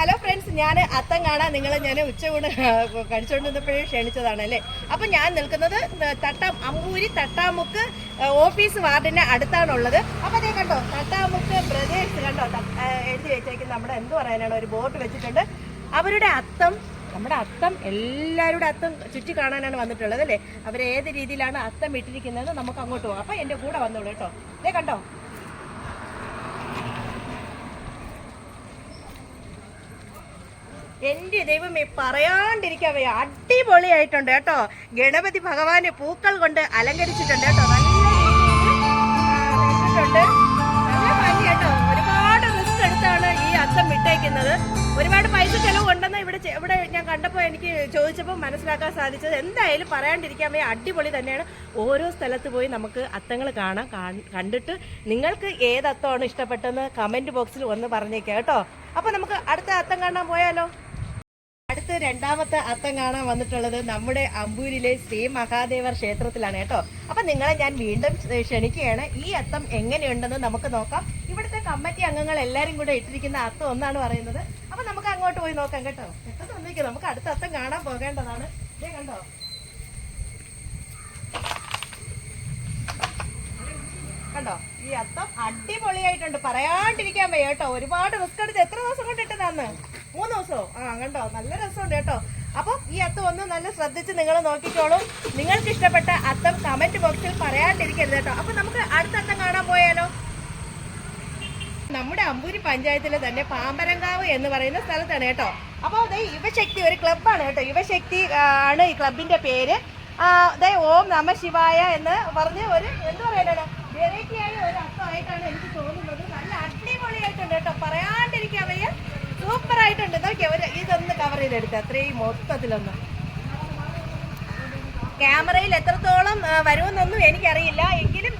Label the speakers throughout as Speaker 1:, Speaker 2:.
Speaker 1: Hello friends ഞാൻ അത്തം കാണാൻ നിങ്ങളെ ഞാൻ ഉച്ചയൂണ് കഴിച്ചുകൊണ്ടിരുന്നപ്പോഴേ ക്ഷണിച്ചതാണ് അല്ലേ? അപ്പം ഞാൻ നിൽക്കുന്നത് തട്ടാം അമ്പൂരി തട്ടാമുക്ക് ഓഫീസ് വാർഡിന്റെ അടുത്താണുള്ളത്. അപ്പം അതേ കണ്ടോ തട്ടാമുക്ക് ബ്രദേഴ്സ് കണ്ടോ എഴുതി വെച്ചേക്കുന്ന നമ്മുടെ എന്ത് പറയാനാണ് ഒരു ബോട്ട് വെച്ചിട്ടുണ്ട്. അവരുടെ അത്തം നമ്മുടെ അത്തം എല്ലാവരുടെ അത്തം ചുറ്റി കാണാനാണ് വന്നിട്ടുള്ളത് അല്ലേ? അവരേത് രീതിയിലാണ് അത്തം ഇട്ടിരിക്കുന്നത് നമുക്ക് അങ്ങോട്ട് പോകാം അപ്പം എന്റെ കൂടെ വന്നോളൂ കേട്ടോ. ഇതേ കണ്ടോ എന്റെ ദൈവമേ പറയാണ്ടിരിക്കാൻ വയ്യ അടിപൊളിയായിട്ടുണ്ട് കേട്ടോ. ഗണപതി ഭഗവാന് പൂക്കൾ കൊണ്ട് അലങ്കരിച്ചിട്ടുണ്ട് കേട്ടോ. നല്ല കേട്ടോ. ഒരുപാട് റിസ്ക് എടുത്താണ് ഈ അത്തം വിട്ടേക്കുന്നത്. ഒരുപാട് പൈസ ചെലവ് ഉണ്ടെന്ന് ഇവിടെ ഇവിടെ ഞാൻ കണ്ടപ്പോൾ എനിക്ക് ചോദിച്ചപ്പോൾ മനസ്സിലാക്കാൻ സാധിച്ചത് എന്തായാലും പറയാണ്ടിരിക്കാൻ വയ്യ അടിപൊളി തന്നെയാണ്. ഓരോ സ്ഥലത്ത് പോയി നമുക്ക് അത്തങ്ങൾ കാണാം. കണ്ടിട്ട് നിങ്ങൾക്ക് ഏത് അത്തമാണ് ഇഷ്ടപ്പെട്ടെന്ന് കമന്റ് ബോക്സിൽ ഒന്ന് പറഞ്ഞേക്കാം കേട്ടോ. അപ്പോൾ നമുക്ക് അടുത്ത അത്തം കാണാൻ പോയാലോ? അടുത്ത രണ്ടാമത്തെ അത്തം കാണാൻ വന്നിട്ടുള്ളത് നമ്മുടെ അമ്പൂരിലെ ശ്രീ മഹാദേവർ ക്ഷേത്രത്തിലാണ് കേട്ടോ. അപ്പൊ നിങ്ങളെ ഞാൻ വീണ്ടും ക്ഷണിക്കുകയാണ്. ഈ അത്തം എങ്ങനെയുണ്ടെന്ന് നമുക്ക് നോക്കാം. ഇവിടുത്തെ കമ്മിറ്റി അംഗങ്ങൾ എല്ലാരും കൂടെ ഇട്ടിരിക്കുന്ന അത്തം ഒന്നാണ് പറയുന്നത്. അപ്പൊ നമുക്ക് അങ്ങോട്ട് പോയി നോക്കാം കേട്ടോ. പെട്ടെന്ന് നമുക്ക് അടുത്ത അത്തം കാണാൻ പോകേണ്ടതാണ്. ഇതേ കണ്ടോ? കണ്ടോ? ഈ അത്തം അടിപൊളിയായിട്ടുണ്ട്. പറയാണ്ടിരിക്കാൻ വയ്യ കേട്ടോ. ഒരുപാട് റിസ്ക് എടുത്ത് എത്ര ദിവസം കൊണ്ട് ഇട്ടതാന്ന്. മൂന്ന് ദിവസമോ ആ കണ്ടോ? നല്ല രസമുണ്ട് കേട്ടോ. അപ്പം ഈ അത്തം ഒന്ന് നല്ല ശ്രദ്ധിച്ച് നിങ്ങൾ നോക്കിക്കോളൂ. നിങ്ങൾക്ക് ഇഷ്ടപ്പെട്ട അത്തം കമന്റ് ബോക്സിൽ പറയാണ്ടിരിക്കരുത് കേട്ടോ. അപ്പൊ നമുക്ക് അടുത്ത അത്തം കാണാൻ പോയാലോ? നമ്മുടെ അമ്പൂരി പഞ്ചായത്തിലെ തന്നെ പാമ്പരങ്കാവ് എന്ന് പറയുന്ന സ്ഥലത്താണ് കേട്ടോ. അപ്പോൾ അതെ യുവശക്തി ഒരു ക്ലബ്ബാണ് കേട്ടോ. യുവശക്തി ആണ് ഈ ക്ലബിന്റെ പേര്. ദേ ഓം നമ ശിവായ എന്ന് പറഞ്ഞ് ഒരു എന്ത് പറയാനാണ് വെറൈറ്റി ആയ ഒരു അർത്ഥമായിട്ടാണ് എനിക്ക് തോന്നുന്നത് നല്ല അടിപൊളിയായിട്ടുണ്ട് കേട്ടോ പറയാണ്ടിരിക്കാൻ വയ്യ സൂപ്പർ ആയിട്ടുണ്ട് നോക്കിയാ ഒരു കവർ അത്രയും മൊത്തത്തിലൊന്ന്. ക്യാമറയിൽ എത്രത്തോളം വരുമെന്നൊന്നും എനിക്കറിയില്ല. എങ്കിലും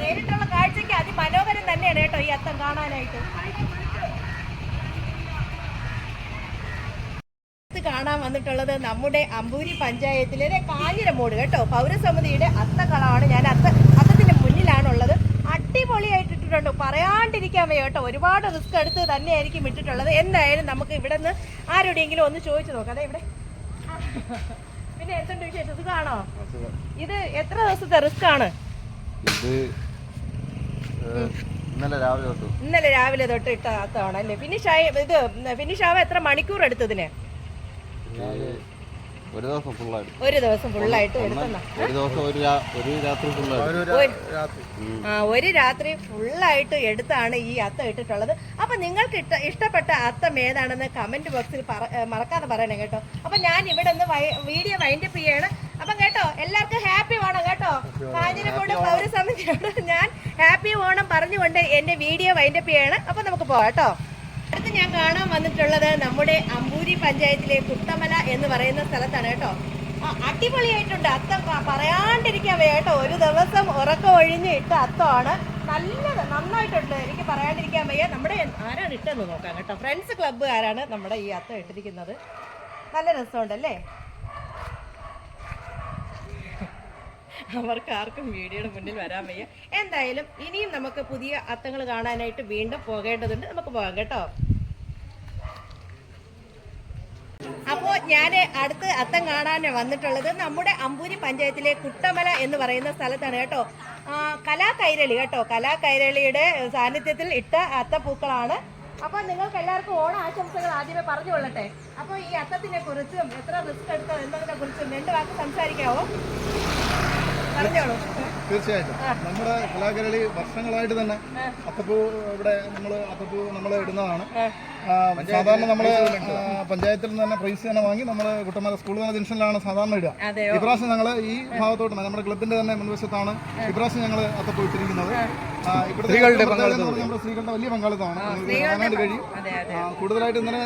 Speaker 1: നേരിട്ടുള്ള കാഴ്ചയ്ക്ക് അതിമനോഹരം തന്നെയാണ് കേട്ടോ ഈ അത്തം കാണാനായിട്ട്. കാണാൻ വന്നിട്ടുള്ളത് നമ്മുടെ അമ്പൂരി പഞ്ചായത്തിലെ കാഞ്ഞിരമോട് കാഞ്ഞിരമൂട് കേട്ടോ. പൗരസമിതിയുടെ അത്തക്കളമാണ് ഞാൻ അത്ത വയ്യ കേട്ടോ ഒരുപാട് റിസ്ക് എടുത്ത് തന്നെയായിരിക്കും ഇട്ടിട്ടുള്ളത് എന്തായാലും നമുക്ക് ഇവിടെ നിന്ന് ആരോടെങ്കിലും ഒന്ന് ചോദിച്ചു നോക്കാം. അതെ ഇവിടെ. പിന്നെ എന്തുണ്ട് വിശേഷം? സുഖമാണോ ഇത് എത്ര ദിവസത്തെ റിസ്ക് ആണ്?
Speaker 2: ഇത് ഇന്നലെ രാവിലെ തൊട്ട്.
Speaker 1: ഇന്നലെ രാവിലെ തൊട്ട് ഇട്ട അത്തമാണ് അല്ലേ? ഫിനിഷ് ആയി ഇത് ഫിനിഷ് ആവാൻ എത്ര മണിക്കൂർ എടുത്തതിന്?
Speaker 2: ഒരു ദിവസം ഫുള്ളായിട്ട്
Speaker 1: ഒരു ദിവസം ഫുള്ളായിട്ട് എടുത്തന്ന?
Speaker 2: ഒരു ദിവസം ഒരു രാ- ഒരു രാത്രി ഫുള്ളായിട്ട്
Speaker 1: ആ ഒരു രാത്രി ഫുള്ളായിട്ട് എടുത്താണ് ഈ അത്തം ഇട്ടിട്ടുള്ളത്. അപ്പൊ നിങ്ങൾക്ക് ഇട്ട ഇഷ്ടപ്പെട്ട അത്തം ഏതാണെന്ന് കമന്റ് ബോക്സിൽ പറ- ഏ, മറക്കാതെ പറയണം കേട്ടോ. അപ്പൊ ഞാൻ ഇവിടെ നിന്ന് വീഡിയോ വൈൻഡപ്പ് ചെയ്യാണ്. അപ്പൊ കേട്ടോ എല്ലാവർക്കും ഹാപ്പി ഓണം കേട്ടോ. കാഞ്ഞിരമൂട് പൗരസമിതിയോട് ഞാൻ ഹാപ്പി ഓണം പറഞ്ഞുകൊണ്ട് എന്റെ വീഡിയോ വൈൻഡപ്പ് ചെയ്യാണ്. അപ്പൊ നമുക്ക് പോവാം കേട്ടോ. അടുത്ത് ഞാൻ കാണാൻ വന്നിട്ടുള്ളത് നമ്മുടെ അമ്പൂരി പഞ്ചായത്തിലെ കുട്ടമല എന്ന് പറയുന്ന സ്ഥലത്താണ് കേട്ടോ. അടിപൊളിയായിട്ടുണ്ട്. അത്തം പറയാണ്ടിരിക്കാൻ കേട്ടോ. ഒരു ദിവസം ഉറക്കം ഒഴിഞ്ഞ് ഇട്ട അത്തമാണ്. നല്ലത് നന്നായിട്ടുണ്ട്. എനിക്ക് പറയാണ്ടിരിക്കാൻ വയ്യ. നമ്മുടെ ആരാണ് ഇട്ടെന്ന് നോക്കാം കേട്ടോ. ഫ്രണ്ട്സ് ക്ലബ്ബ് ആരാണ് നമ്മുടെ ഈ അത്തം ഇട്ടിരിക്കുന്നത്. നല്ല രസമുണ്ടല്ലേ? അവർക്ക് ആർക്കും വീഡിയോയുടെ മുന്നിൽ വരാൻ വയ്യ. എന്തായാലും ഇനിയും നമുക്ക് പുതിയ അത്തങ്ങൾ കാണാനായിട്ട് വീണ്ടും പോകേണ്ടതുണ്ട്. നമുക്ക് പോകാം കേട്ടോ. അപ്പോൾ ഞാൻ അടുത്ത് അത്തം കാണാൻ വന്നിട്ടുള്ളത് നമ്മുടെ അമ്പൂരി പഞ്ചായത്തിലെ കുട്ടമല എന്ന് പറയുന്ന സ്ഥലത്താണ് കേട്ടോ. കലാകൈരളി കലാ കൈരളി കേട്ടോ. കലാകൈരളിയുടെ സാന്നിധ്യത്തിൽ ഇട്ട അത്തപ്പൂക്കളാണ്. അപ്പോൾ നിങ്ങൾക്ക് എല്ലാവർക്കും ഓണ ആശംസകൾ ആദ്യമേ പറഞ്ഞു കൊള്ളട്ടെ അപ്പോൾ ഈ അത്തത്തിനെ കുറിച്ചും എത്ര റിസ്ക് എടുത്തോ എന്നതിനെ കുറിച്ചും രണ്ട് വാക്ക് സംസാരിക്കാവോ? പറഞ്ഞോളൂ.
Speaker 3: തീർച്ചയായിട്ടും. നമ്മുടെ കലാകരളി വർഷങ്ങളായിട്ട് തന്നെ അത്തപ്പൂ ഇവിടെ നമ്മൾ അത്തപ്പൂ നമ്മൾ ഇടുന്നതാണ്. സാധാരണ നമ്മൾ പഞ്ചായത്തിൽ നിന്ന് തന്നെ പ്രൈസ് തന്നെ വാങ്ങി നമ്മൾ കുട്ടമല സ്കൂൾ ജംഗ്ഷനിലാണ് സാധാരണ ഇടുക. ഇപ്രാവശ്യം ഞങ്ങൾ ഈ ഭാഗത്തോട്ട് നമ്മുടെ ക്ലബിന്റെ തന്നെ മുൻവശത്താണ് ഇപ്രാവശ്യം ഞങ്ങൾ അത്തപ്പൂ ഇട്ടിരിക്കുന്നത്. നമ്മുടെ സ്ത്രീകളുടെ വലിയ പങ്കാളിത്തമാണ്. കാണാനായിട്ട് കഴിയും.
Speaker 1: അതെ അതെ
Speaker 3: കൂടുതലായിട്ട് ഇന്നലെ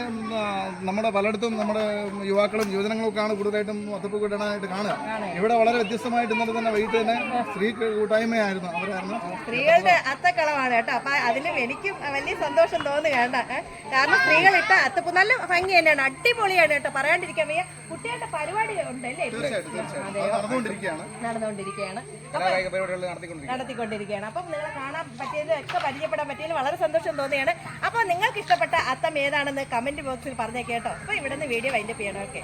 Speaker 3: നമ്മുടെ പലയിടത്തും നമ്മുടെ യുവാക്കളും യുവജനങ്ങളും ഒക്കെയാണ് കൂടുതലായിട്ടും ഒത്തപ്പ് ഇടാനായിട്ട് കാണുക. ഇവിടെ വളരെ വ്യത്യസ്തമായിട്ട് ഇന്നലെ തന്നെ വൈകിട്ട് തന്നെ സ്ത്രീ കൂട്ടായ്മയായിരുന്നു അവരായിരുന്നു
Speaker 1: സ്ത്രീകളുടെ അത്തക്കളമാണ് കേട്ടോ. അപ്പൊ അതിലും എനിക്കും വലിയ സന്തോഷം തോന്നുകയാണ്. കാരണം സ്ത്രീകൾ ഇട്ട അത്തപ്പ് നല്ല ഭംഗി തന്നെയാണ്. അടിപൊളിയാണ് കേട്ടോ. പറയാണ്ടിരിക്കാൻ വയ്യ. കുട്ടികളുടെ പരിപാടി ഉണ്ടല്ലേ
Speaker 3: നടന്നുകൊണ്ടിരിക്കുകയാണ്.
Speaker 1: നടന്നുകൊണ്ടിരിക്കുകയാണ്. നടത്തിക്കൊണ്ടിരിക്കുകയാണ്. അപ്പം നിങ്ങളെ കാണാൻ പറ്റിയതിലും ഒക്കെ പരിചയപ്പെടാൻ പറ്റിയതിലും വളരെ സന്തോഷം തോന്നിയാണ്. അപ്പോൾ നിങ്ങൾക്ക് ഇഷ്ടപ്പെട്ട അത്തം ഏതാണെന്ന് കമന്റ് ബോക്സിൽ പറഞ്ഞേ കേട്ടോ. അപ്പോൾ ഇവിടെ നിന്ന് വീഡിയോ വൈൻഡപ്പ് ചെയ്യണം. ഓക്കെ